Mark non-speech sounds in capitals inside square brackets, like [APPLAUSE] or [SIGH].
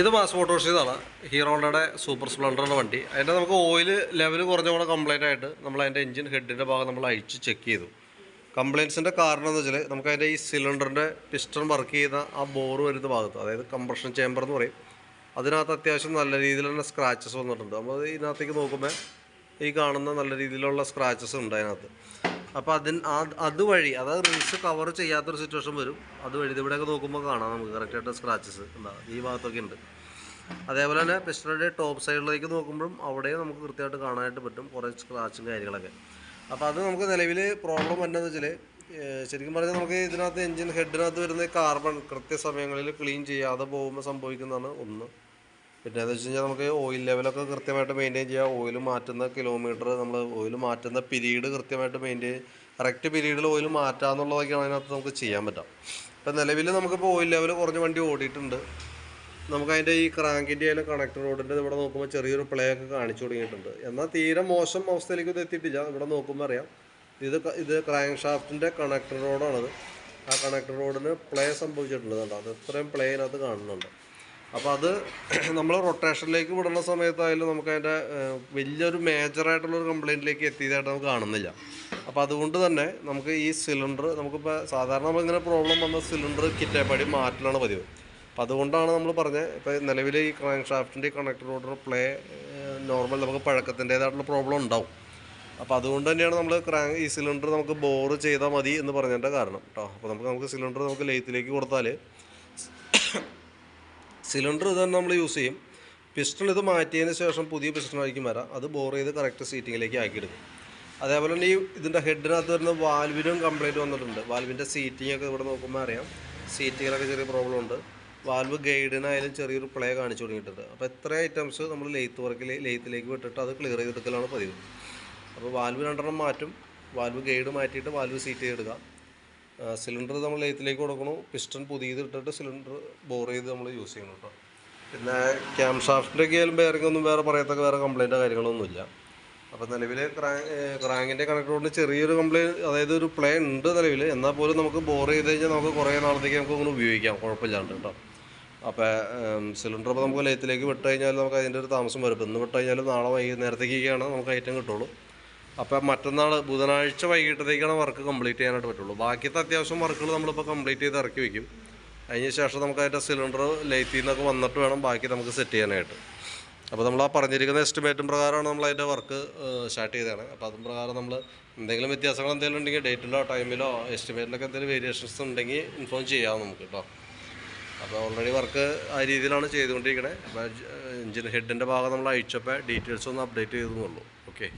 ഇത് mass Motors ഇതാണ് ഹീറോണ്ടയുടെ super സ്പ്ലെൻഡറിന്റെ വണ്ടി. അതിന്റെ നമുക്ക് ഓയിൽ ലെവൽ കുറഞ്ഞ കൂടെ കംപ്ലൈന്റ് ആയിട്ട് നമ്മൾ അതിന്റെ എഞ്ചിൻ ഹെഡിന്റെ ഭാഗം നമ്മൾ അഴിച്ച് ചെക്ക് ചെയ്തു. കംപ്ലയിൻസിന്റെ കാരണം എന്ന് വെച്ചാൽ നമുക്ക് അതിന്റെ ഈ സിലിണ്ടറിന്റെ പിസ്റ്റൺ വർക്ക് ചെയ്യുന്ന ആ ബോർ വരുന്ന ഭാഗത്ത് അതായത് കംപ്രഷൻ ചേമ്പർ എന്ന് പറയും അതിനകത്ത് അത്യാവശ്യം നല്ല രീതിയിൽ തന്നെ സ്ക്രാച്ചസ് വന്നിട്ടുണ്ട്. നമ്മൾ ഇതിനകത്തേക്ക് നോക്കുമ്പോൾ ഈ കാണുന്ന നല്ല രീതിയിലുള്ള സ്ക്രാച്ചസ് ഉണ്ട് അതിനകത്ത്. അപ്പോൾ അതിന് അതുവഴി അതായത് റിൻസ് കവർ ചെയ്യാത്തൊരു സിറ്റുവേഷൻ വരും. അതുവഴി ഇവിടെയൊക്കെ നോക്കുമ്പോൾ കാണാം നമുക്ക് കറക്റ്റായിട്ട് സ്ക്രാച്ചസ് ഉണ്ടാകും ഈ ഭാഗത്തൊക്കെ ഉണ്ട്. അതേപോലെ തന്നെ പിസ്റ്റലിന്റെ ടോപ്പ് സൈഡിലേക്ക് നോക്കുമ്പോഴും അവിടെയും നമുക്ക് കൃത്യമായിട്ട് കാണാനായിട്ട് പറ്റും കുറേ സ്ക്രാച്ചും കാര്യങ്ങളൊക്കെ. അപ്പോൾ അത് നമുക്ക് നിലവിൽ പ്രോബ്ലം എന്താണെന്ന് വെച്ചാൽ ശരിക്കും പറഞ്ഞാൽ നമുക്ക് ഇതിനകത്ത് എഞ്ചിൻ ഹെഡിനകത്ത് വരുന്ന കാർബൺ കൃത്യസമയങ്ങളിൽ ക്ലീൻ ചെയ്യാതെ പോകുമ്പോൾ സംഭവിക്കുന്നതാണ് ഒന്ന്. പിന്നെ എന്ന് വെച്ച് കഴിഞ്ഞാൽ നമുക്ക് ഓയിൽ ലെവലൊക്കെ കൃത്യമായിട്ട് മെയിന്റെയിൻ ചെയ്യുക ഓയിൽ മാറ്റുന്ന കിലോമീറ്റർ നമ്മൾ ഓയിൽ മാറ്റുന്ന പിരീഡ് കൃത്യമായിട്ട് മെയിന്റെയിൻ കറക്റ്റ് പിരീഡിൽ ഓയിൽ മാറ്റുക എന്നുള്ളതൊക്കെയാണ് അതിനകത്ത് നമുക്ക് ചെയ്യാൻ പറ്റാം. ഇപ്പം നിലവിൽ നമുക്കിപ്പോൾ ഓയിൽ ലെവൽ കുറഞ്ഞ വണ്ടി ഓടിയിട്ടുണ്ട്. നമുക്ക് അതിന്റെ ഈ ക്രാങ്കിന്റെ അതിലെ കണക്ടർ റോഡിന്റെ ഇവിടെ നോക്കുമ്പോൾ ചെറിയൊരു പ്ലേ ഒക്കെ കാണിച്ചു തുടങ്ങിയിട്ടുണ്ട്. എന്നാൽ തീരെ മോശം അവസ്ഥയിലേക്ക് ഇത് എത്തിയിട്ടില്ല. ഇവിടെ നോക്കുമ്പോൾ അറിയാം. ഇത് ഇത് ക്രാങ്ക് ഷാഫ്റ്റിന്റെ കണക്ടർ റോഡാണത് ആ കണക്ടർ റോഡിന് പ്ലേ സംഭവിച്ചിട്ടുണ്ട് കണ്ടോ? അത് ഇത്രയും പ്ലേ കാണുന്നുണ്ട്. അപ്പോൾ അത് [CLEARS THROAT] നമ്മൾ റൊട്ടേഷനിലേക്ക് വിടുന്ന സമയത്തായാലും നമുക്ക് അതിന്റെ വലിയൊരു മേജറായിട്ടുള്ളൊരു കംപ്ലയിന്റിലേക്ക് എത്തിയതായിട്ട് നമുക്ക് കാണുന്നില്ല. അപ്പോൾ അതുകൊണ്ട് തന്നെ നമുക്ക് ഈ സിലിണ്ടർ നമുക്കിപ്പോൾ സാധാരണ നമ്മളിങ്ങനെ പ്രോബ്ലം വന്ന സിലിണ്ടർ കിറ്റേപ്പടി മാറ്റലാണ് പതിവ്. അപ്പോൾ അതുകൊണ്ടാണ് നമ്മൾ പറഞ്ഞത് ഇപ്പോൾ നിലവിൽ ഈ ക്രാങ്ക് ഷാഫ്റ്റിന്റെ കണക്ടർ റോഡർ പ്ലേ നോർമൽ നമുക്ക് പഴക്കത്തിന്റേതായിട്ടുള്ള പ്രോബ്ലം ഉണ്ടാവും. അപ്പോൾ അതുകൊണ്ട് തന്നെയാണ് നമ്മൾ ക്രാങ്ക് ഈ സിലിണ്ടർ നമുക്ക് ബോർ ചെയ്താൽ മതി എന്ന് പറഞ്ഞതിന്റെ കാരണം കേട്ടോ അപ്പോൾ നമുക്ക് നമുക്ക് സിലിണ്ടർ നമുക്ക് ലെയ്ത്തിലേക്ക് കൊടുത്താൽ സിലിണ്ടർ ഇത് തന്നെ നമ്മൾ യൂസ് ചെയ്യും. പിസ്റ്റൺ ഇത് മാറ്റിയതിന് ശേഷം പുതിയ പിസ്റ്റൺ ആയിരിക്കും വരാം. അത് ബോർ ചെയ്ത് കറക്റ്റ് സീറ്റിങ്ങിലേക്ക് ആക്കിയെടുക്കും. അതേപോലെ തന്നെ ഈ ഇതിന്റെ ഹെഡിനകത്ത് വരുന്ന വാൽവിനും കംപ്ലൈന്റ് വന്നിട്ടുണ്ട്. വാൽവിന്റെ സീറ്റിംഗ് ഒക്കെ ഇവിടെ നോക്കുമ്പോൾ അറിയാം. സീറ്റിങ്ങിലൊക്കെ ചെറിയ പ്രോബ്ലം ഉണ്ട്. വാൽവ് ഗൈഡിനായാലും ചെറിയൊരു പ്ലേ കാണിച്ചു തുടങ്ങിയിട്ടുണ്ട്. അപ്പോൾ ഇത്ര ഐറ്റംസ് നമ്മൾ ലെയ്ത്ത് വർക്കിൽ ലെയ്ത്തിലേക്ക് വിട്ടിട്ട് അത് ക്ലിയർ ചെയ്തെടുക്കലാണ് പതിവ്. അപ്പോൾ വാൽവ് രണ്ടെണ്ണം മാറ്റും. വാൽവ് ഗൈഡ് മാറ്റിയിട്ട് വാൽവ് സീറ്റ് ചെയ്തെടുക്കുക സിലിണ്ടർ നമ്മൾ ലൈത്തിലേക്ക് കൊടുക്കണു. പിസ്റ്റൺ പുതിയത് ഇട്ടിട്ട് സിലിണ്ടർ ബോർ ചെയ്ത് നമ്മൾ യൂസ് ചെയ്യണം കേട്ടോ പിന്നെ ക്യാം ഷാഫ്റ്റിന്റെ ഒക്കെ ആയാലും ബെയറിംഗ് ഒന്നും വേറെ പറയത്തക്ക വേറെ കംപ്ലൈന്റോ കാര്യങ്ങളൊന്നുമില്ല. അപ്പോൾ നിലവിൽ ക്രാങ്കിന്റെ കണക്ടറോടിന് ചെറിയൊരു കംപ്ലൈന്റ് അതായത് ഒരു പ്ലേ ഉണ്ട് നിലവിൽ എന്നാൽ പോലും നമുക്ക് ബോർ ചെയ്ത് കഴിഞ്ഞാൽ നമുക്ക് കുറേ നാളത്തേക്ക് നമുക്ക് അങ്ങനെ ഉപയോഗിക്കാം. കുഴപ്പമില്ലാണ്ട് കേട്ടോ അപ്പോൾ സിലിണ്ടർ ഇപ്പോൾ നമുക്ക് ലെയ്ത്തിലേക്ക് വിട്ട് കഴിഞ്ഞാൽ നമുക്ക് അതിന്റെ ഒരു താമസം വരും. ഇന്ന് വിട്ട് കഴിഞ്ഞാൽ നാളെ വൈകുന്നേരത്തേക്കൊക്കെയാണ് നമുക്ക് ഐറ്റം കിട്ടുള്ളൂ. അപ്പോൾ മറ്റന്നാൾ ബുധനാഴ്ച വൈകിട്ടത്തേക്കാണ് വർക്ക് കംപ്ലീറ്റ് ചെയ്യാനായിട്ട് പറ്റുള്ളൂ. ബാക്കിയത്തെ അത്യാവശ്യം വർക്കുകൾ നമ്മളിപ്പോൾ കംപ്ലീറ്റ് ചെയ്ത് ഇറക്കി വയ്ക്കും അതിന് ശേഷം നമുക്ക് അതിന്റെ സിലിണ്ടർ ലൈറ്റിൽ നിന്നൊക്കെ വന്നിട്ട് വേണം ബാക്കി നമുക്ക് സെറ്റ് ചെയ്യാനായിട്ട്. അപ്പോൾ നമ്മൾ ആ പറഞ്ഞിരിക്കുന്ന എസ്റ്റിമേറ്റും പ്രകാരമാണ് നമ്മൾ അതിന്റെ വർക്ക് സ്റ്റാർട്ട് ചെയ്തതാണ്. അപ്പോൾ അതും പ്രകാരം നമ്മൾ എന്തെങ്കിലും വ്യത്യാസങ്ങൾ എന്തെങ്കിലും ഉണ്ടെങ്കിൽ ഡേറ്റിലോ ടൈമിലോ എസ്റ്റിമേറ്റിലൊക്കെ എന്തെങ്കിലും വേരിയേഷൻസ് ഉണ്ടെങ്കിൽ ഇൻഫോം ചെയ്യാം നമുക്ക് കേട്ടോ അപ്പോൾ ഓൾറെഡി വർക്ക് ആ രീതിയിലാണ് ചെയ്തുകൊണ്ടിരിക്കണേ. അപ്പോൾ എഞ്ചിൻ ഹെഡിന്റെ ഭാഗം നമ്മൾ അയച്ചപ്പോൾ ഡീറ്റെയിൽസ് ഒന്ന് അപ്ഡേറ്റ് ചെയ്തെന്നുള്ളൂ. ഓക്കെ